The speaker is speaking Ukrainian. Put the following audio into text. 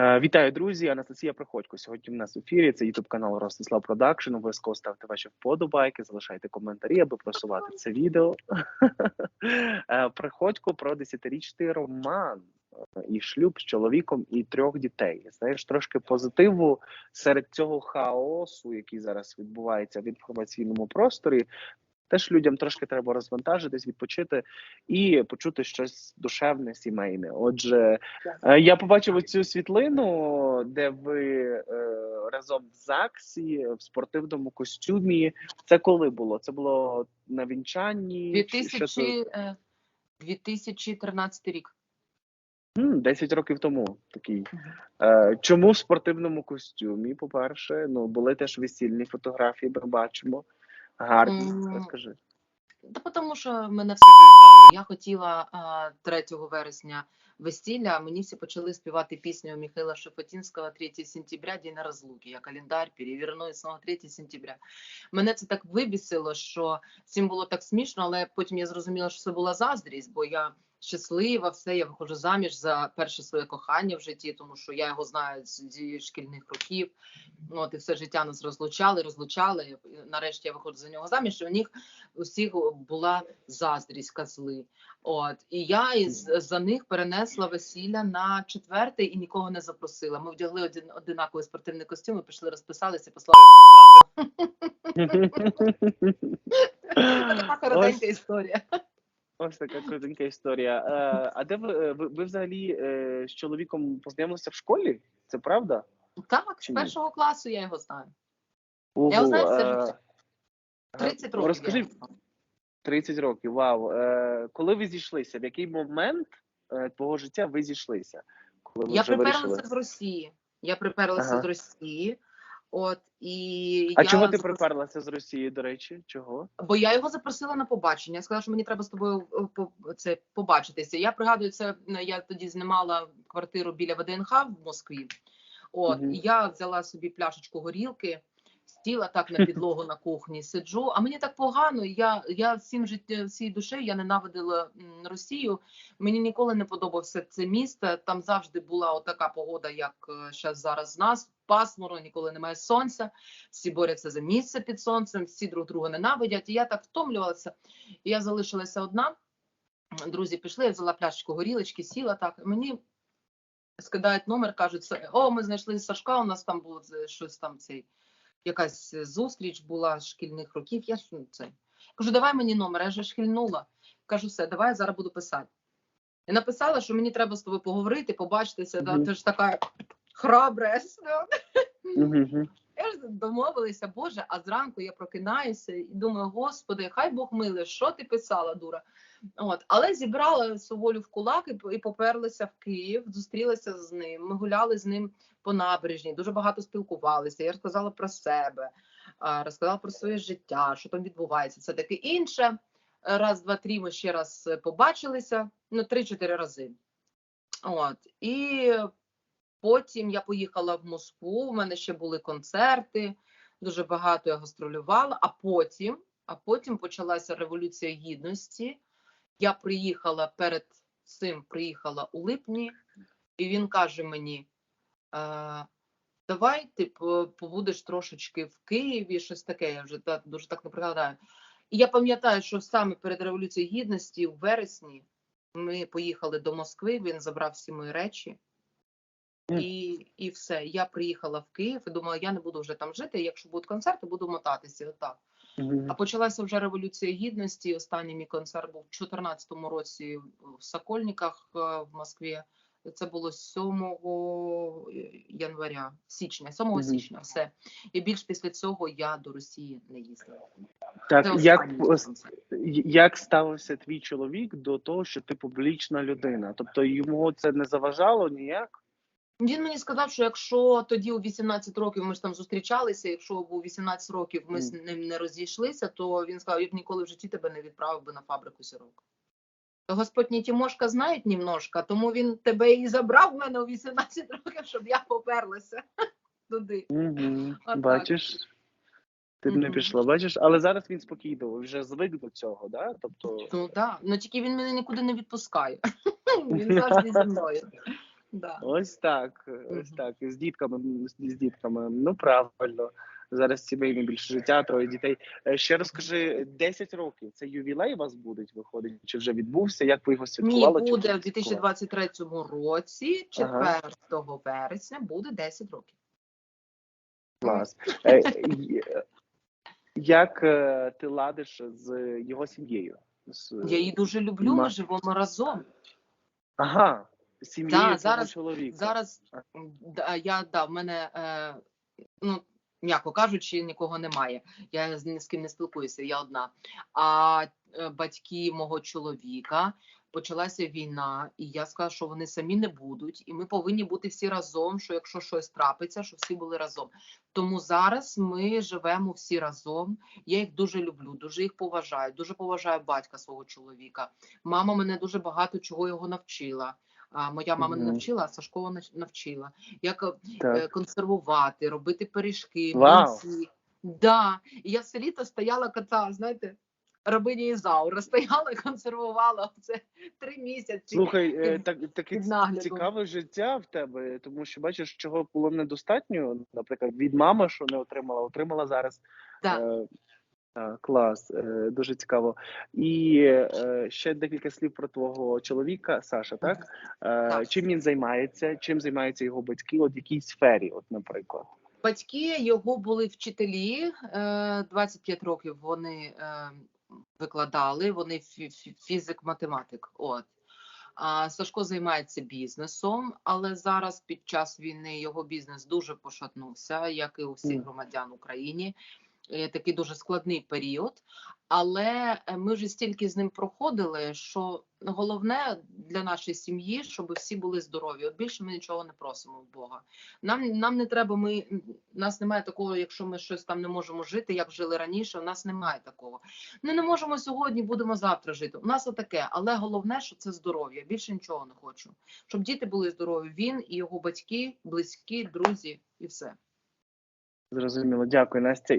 Е, Вітаю, друзі! Анастасія Приходько. Сьогодні в нас в ефірі. Це Ютуб канал Ростислав Продакшн. Обов'язково ставте ваші вподобайки, залишайте коментарі, аби просувати це відео. Е, Приходько про десятирічний роман е, і шлюб з чоловіком і трьох дітей. Знаєш, трошки позитиву серед цього хаосу, який зараз відбувається в інформаційному просторі. Теж людям трошки треба розвантажитись, відпочити і почути щось душевне, сімейне. Отже, е, я побачив цю світлину, де ви е, разом в ЗАГСі в спортивному костюмі. Це коли було? Це було на вінчанні? Чи що це? 2000, е, 2013 рік. М, 10 років тому такий. Е, чому в спортивному костюмі? По-перше, ну були теж весільні фотографії, ми бачимо. Гарні, М. розкажи. Та тому що мене все виїдало. Я хотіла а, 3 вересня весілля, мені всі почали співати пісню Михайла Шепотінського 3 сентября, день розлуки. Я календар переверну і снова 3 сентября. Мене це так вибісило, що всім було так смішно, але потім я зрозуміла, що це була заздрість, бо я щаслива, все, я виходжу заміж за перше своє кохання в житті, тому що я його знаю з зі шкільних років. От і все життя нас розлучали, розлучали. І нарешті я виходжу за нього заміж. І у них усіх була заздрість, козли. От і я із за них перенесла весілля на четверте і нікого не запросила. Ми вдягли один одинаковий спортивний костюм, і пішли, розписалися, послали всіх. Така коротенька історія. Ось така коротенька історія. Е, а де ви, е, ви, ви взагалі е, з чоловіком познайомилися в школі? Це правда? Так, Чи з ні? першого класу я його знаю. Ого, його знаю все е, життя. 30 років. я Розкажи, його знаю. 30 років, вау. Е, коли ви зійшлися? В який момент е, твого життя ви зійшлися? Коли ви Я вже приперлася вирішили? з Росії. Я приперлася Ага. з Росії. От і А я чого ти запрос... приперлася з Росії, до речі? Чого? Бо я його запросила на побачення. Я сказала, що мені треба з тобою е, по- це побачитися. Я пригадую це. Я тоді знімала квартиру біля ВДНХ в Москві. От угу. і я взяла собі пляшечку горілки, сіла так на підлогу на кухні, сиджу. А мені так погано. Я я всім життя всій душею я ненавидила Росію. Мені ніколи не подобався це місто. Там завжди була отака погода, як зараз зараз з нас. Пасмурно, ніколи немає сонця. Всі борються за місце під сонцем, всі друг друга ненавидять. І я так втомлювалася. І я залишилася одна. Друзі пішли, я взяла пляшечку горілочки, сіла так. Мені скидають номер, кажуть, «Це- о, ми знайшли Сашка. У нас там було щось там цей. Якась зустріч була шкільних років. Я ж це кажу, давай мені номер. Я вже шкільнула. Кажу, все, давай я зараз буду писати. І написала, що мені треба з тобою поговорити, побачитися. Да, ти ж така храбра. Мгм. Я ж домовилися, Боже, а зранку я прокинаюся і думаю, Господи, хай Бог миле, що ти писала, дура. От, але зібрала свою волю в кулак і, і поперлася в Київ, зустрілася з ним. Ми гуляли з ним по набережній, дуже багато спілкувалися. Я розказала про себе, розказала про своє життя, що там відбувається. Це таке інше. Раз, два, три ми ще раз е, побачилися, ну, три-чотири рази. От, і Потім я поїхала в Москву. У мене ще були концерти, дуже багато я гастролювала. А потім, а потім почалася революція гідності. Я приїхала перед цим, приїхала у липні, і він каже мені: е, давай ти побудеш трошечки в Києві, щось таке. Я вже та, дуже так не пригадаю. І я пам'ятаю, що саме перед революцією гідності, у вересні, ми поїхали до Москви. Він забрав всі мої речі. І, і все. Я приїхала в Київ і думала, я не буду вже там жити. Якщо будуть концерти, буду мотатися. Отак. А почалася вже революція гідності. Останній мій концерт був у 2014 році в Сокольниках е, в Москві. Це було 7 января, січня, 7 Мгм. січня, все. І більш після цього я до Росії не їздила. Так, Це як, як ставився твій чоловік до того, що ти публічна людина? Тобто йому це не заважало ніяк? Він мені сказав, що якщо тоді у 18 років ми ж там зустрічалися, якщо б у 18 років ми з ним не розійшлися, то він сказав, я б ніколи в житті тебе не відправив би на фабрику сірок. Господні Тімошка знають німножка, тому він тебе і забрав в мене у 18 років, щоб я поперлася туди. Угу. Бачиш? Ти б не пішла, бачиш, але зараз він спокійно, вже звик до цього, да? Тобто, Ну так, ну тільки він мене нікуди не відпускає. Він завжди зі мною. Да. Ось так. Ось так. З дітками, з дітками. Ну правильно. Зараз сімейне більше життя, троє дітей. Е, Ще розкажи, 10 років. Це ювілей у вас буде виходить? Чи вже відбувся? Як ви його святкували? Чи буде в 2023 році, 4 вересня, буде 10 років. Клас. Е, Як е, ти ладиш з його сім'єю? Я її дуже люблю, ми живемо разом. Ага, з сім'єю Да, зараз- чоловіка. Зараз да, я да, в мене е, ну. М'яко кажучи, нікого немає. Я з ні з ким не спілкуюся, я одна. А е, батьки мого чоловіка почалася війна, і я сказала, що вони самі не будуть, і ми повинні бути всі разом. Що якщо щось трапиться, що всі були разом. Тому зараз ми живемо всі разом. Я їх дуже люблю, дуже їх поважаю, дуже поважаю батька свого чоловіка. Мама мене дуже багато чого його навчила. А моя мама не навчила, а Сашкова навчила. Як е, Так. консервувати, робити пиріжки, млинці. Да. І я все літо стояла кота, знаєте, рабині Ізаура, стояла, консервувала це три місяці. Слухай, е, так таке цікаве життя в тебе, тому що бачиш, чого було недостатньо. Наприклад, від мами, що не отримала, отримала зараз. Е, е, клас, е, дуже цікаво. І е, ще декілька слів про твого чоловіка, Саша. Так? Е, Так. чим він займається? Чим займаються його батьки? От в якій сфері, от, наприклад. Батьки його були вчителі, е, 25 років вони е, викладали, вони фі- фі- фізик-математик. От. Сашко займається бізнесом, але зараз під час війни його бізнес дуже пошатнувся, як і у всіх громадян України. Е, Такий дуже складний період. Але е, ми вже стільки з ним проходили, що головне для нашої сім'ї, щоб всі були здорові. От більше ми нічого не просимо в Бога. Нам нам не треба. Ми нас немає такого, якщо ми щось там не можемо жити, як жили раніше. У нас немає такого. Ми не можемо сьогодні, будемо завтра жити. У нас отаке, але головне, що це здоров'я. Більше нічого не хочу. Щоб діти були здорові. Він і його батьки, близькі, друзі, і все. Зрозуміло, дякую, Настя.